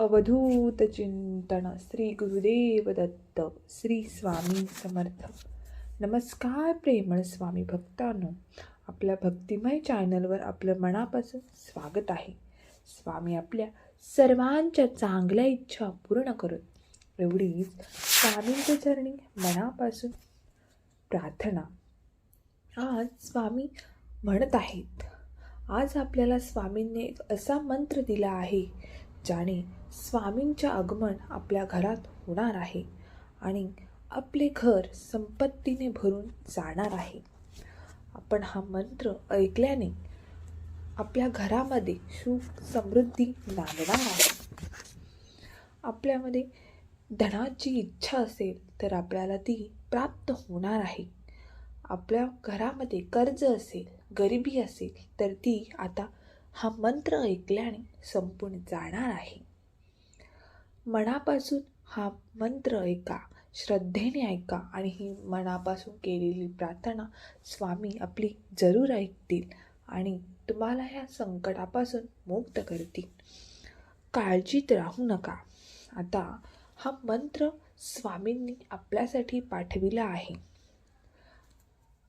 अवधूत चिंतन श्री गुरुदेव दत्त श्री स्वामी समर्थ. नमस्कार प्रेमळ स्वामी भक्तांनो. आपल्या भक्तिमय चॅनलवर आपलं मनापासून स्वागत आहे. स्वामी आपल्या सर्वांच्या चांगल्या इच्छा पूर्ण करत एवढीच स्वामींच्या चरणी मनापासून प्रार्थना आज स्वामी म्हणत आहेत. आज आपल्याला स्वामींनी एक असा मंत्र दिला आहे ज्याने स्वामींचे आगमन आपल्या घरात होणार आहे आणि आपले घर संपत्तीने भरून जाणार आहे. आपण हा मंत्र ऐकल्याने आपल्या घरामध्ये सुख समृद्धी नांदणार आहे. आपल्यामध्ये धनाची इच्छा असेल तर आपल्याला ती प्राप्त होणार आहे. आपल्या घरामध्ये कर्ज असेल गरिबी असेल तर ती आता हा मंत्र ऐकल्याने संपून जाणार आहे. मनापासून हा मंत्र ऐका श्रद्धेने ऐका आणि ही मनापासून केलेली प्रार्थना स्वामी आपली जरूर ऐकतील आणि तुम्हाला ह्या संकटापासून मुक्त करतील. काळजीत राहू नका. आता हा मंत्र स्वामींनी आपल्यासाठी पाठविला आहे.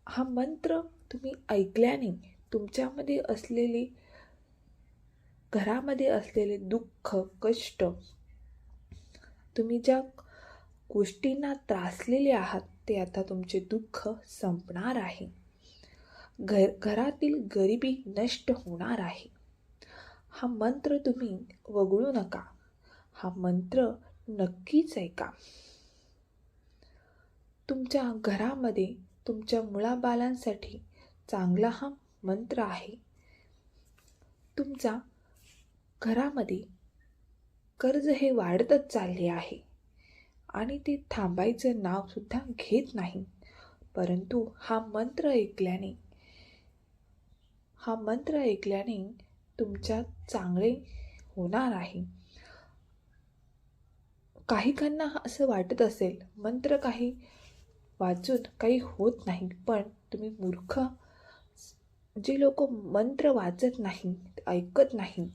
हा मंत्र तुम्ही ऐकल्याने तुमच्यामध्ये असलेली घरामध्ये असलेले दुःख कष्ट तुम्ही ज्या गोष्टींना त्रासलेले आहात ते आता तुमचे दुःख संपणार आहे. घर घरातील गरिबी नष्ट होणार आहे. हा मंत्र तुम्ही वगळू नका. हा मंत्र नक्कीच ऐका. तुमच्या घरामध्ये तुमच्या मुलाबालांसाठी चांगला हा मंत्र आहे. तुमचा घरामध्ये कर्ज हे वाढतच चालले आहे. आणि ते थांबायचं नावसुद्धा घेत नाही. परंतु हा मंत्र ऐकल्याने हा मंत्र ऐकल्याने तुमच्या चांगले होणार आहे. काहीकांना असं वाटत असेल मंत्र काही वाचून काही होत नाही पण तुम्ही मूर्ख. जे लोक मंत्र वाचत नाही ऐकत नाही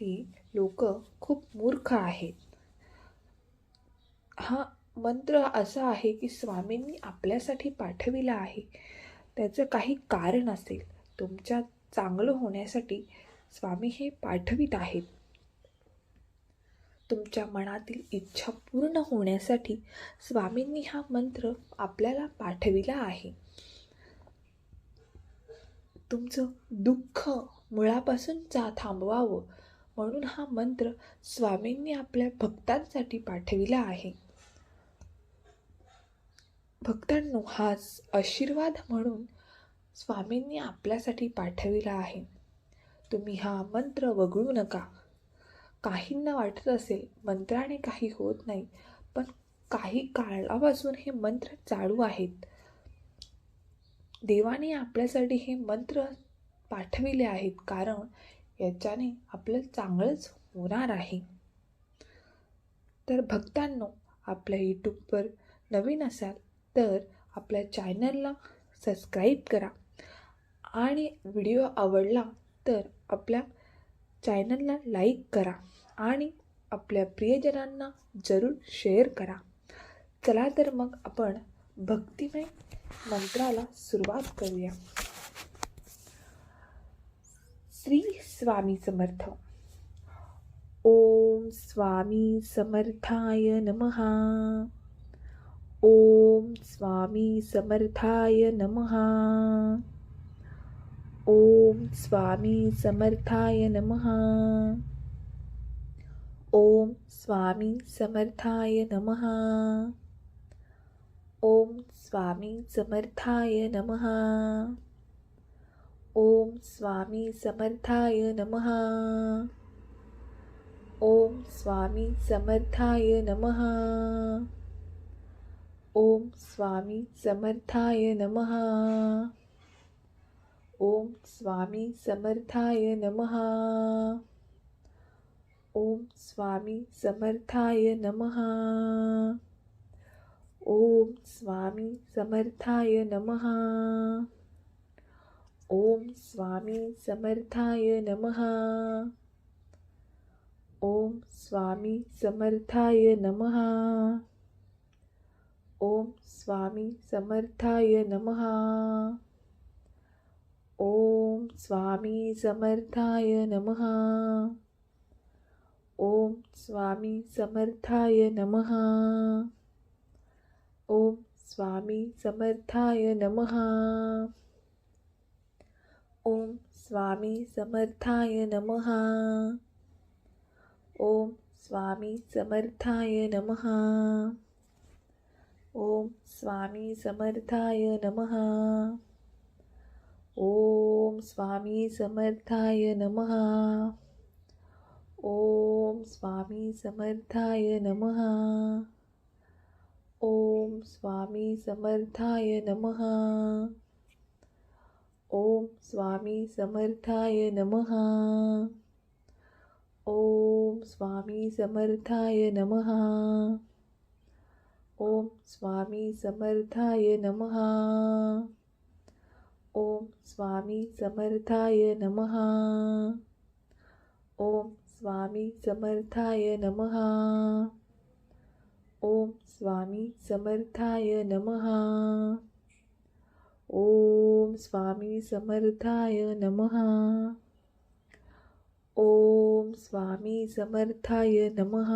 ती लोक खूप मूर्ख आहेत. हा मंत्र असा आहे की स्वामींनी आपल्यासाठी पाठविला आहे. त्याचं काही कारण असेल. तुमच्या चांगलं होण्यासाठी स्वामी हे पाठवित आहेत. तुमच्या मनातील इच्छा पूर्ण होण्यासाठी स्वामींनी हा मंत्र आपल्याला पाठविला आहे. तुमचं दुःख मुळापासून जा थांबवावं. म्हणून हा मंत्र स्वामींनी आपल्या भक्तांसाठी पाठविला आहे. भक्तांनो हाच आशीर्वाद म्हणून स्वामींनी आपल्यासाठी पाठविला आहे. तुम्ही हा मंत्र वगळू नका. काहींना वाटत असेल मंत्राने काही होत नाही पण काही काळापासून हे मंत्र चालू आहेत. देवाने आपल्यासाठी हे मंत्र पाठविले आहेत कारण याच्याने आपलं चांगलंच होणार आहे. तर भक्तांनो आपल्या यूट्यूबवर नवीन असाल तर आपल्या चॅनलला सबस्क्राईब करा. आणि व्हिडिओ आवडला तर आपल्या चॅनलला लाईक करा आणि आपल्या प्रियजनांना जरूर शेअर करा. चला तर मग आपण भक्तिमय मंत्राला सुरुवात करूया. श्री स्वामी समर्थ. ओम स्वामी समर्थाय नमः. ओम स्वामी समर्थाय नमः. ओम स्वामी समर्थाय नमः. ओम स्वामी समर्थाय नमः. ओम स्वामी समर्थाय नमः. ओम स्वामी समर्थाय नमः। ओम स्वामी समर्थाय नमः। ओम स्वामी समर्थाय नमः। ओम स्वामी समर्थाय नमः। ओम स्वामी समर्थाय नमः। ओम स्वामी समर्थाय नमः। ओम स्वामी समर्थाय नमः। ओम स्वामी समर्थाय नमः। ओम स्वामी समर्थाय नमः। ओम स्वामी समर्थाय नमः। ओम स्वामी समर्थाय नमः। ओम स्वामी समर्थाय नमः। ओम स्वामी समर्थाय नमः। ओम स्वामी समर्थाय नमः। ओम स्वामी समर्थाय नमः। ओम स्वामी समर्थाय नमः। ओम स्वामी समर्थाय नमः। ओम स्वामी समर्थाय नमः। ओम स्वामी समर्थाय नमः। ओम स्वामी समर्थाय नमः। ओम स्वामी समर्थाय नमः। ओम स्वामी समर्थाय नमः। ओम स्वामी समर्थाय नमः। ओम स्वामी समर्थाय नमः। ओम स्वामी समर्थाय नमः. ओम स्वामी समर्थाय नमः.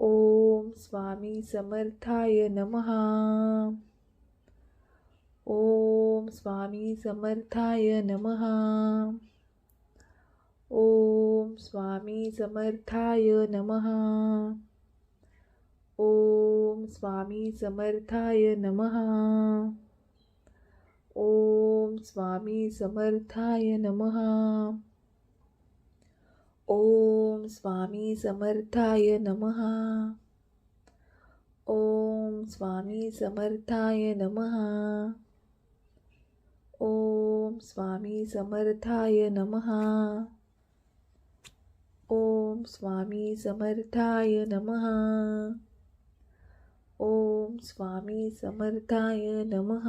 ओम स्वामी समर्थाय नमः. ओम स्वामी समर्थाय नमः. ओम स्वामी समर्थाय नमः. ओम स्वामी समर्थाय नमः. ओम स्वामी समर्थाय नमः। ओम स्वामी समर्थाय नमः। ओम स्वामी समर्थाय नमः। ओम स्वामी समर्थाय नमः। ओम स्वामी समर्थाय नमः। ओम स्वामी समर्थाय नमः।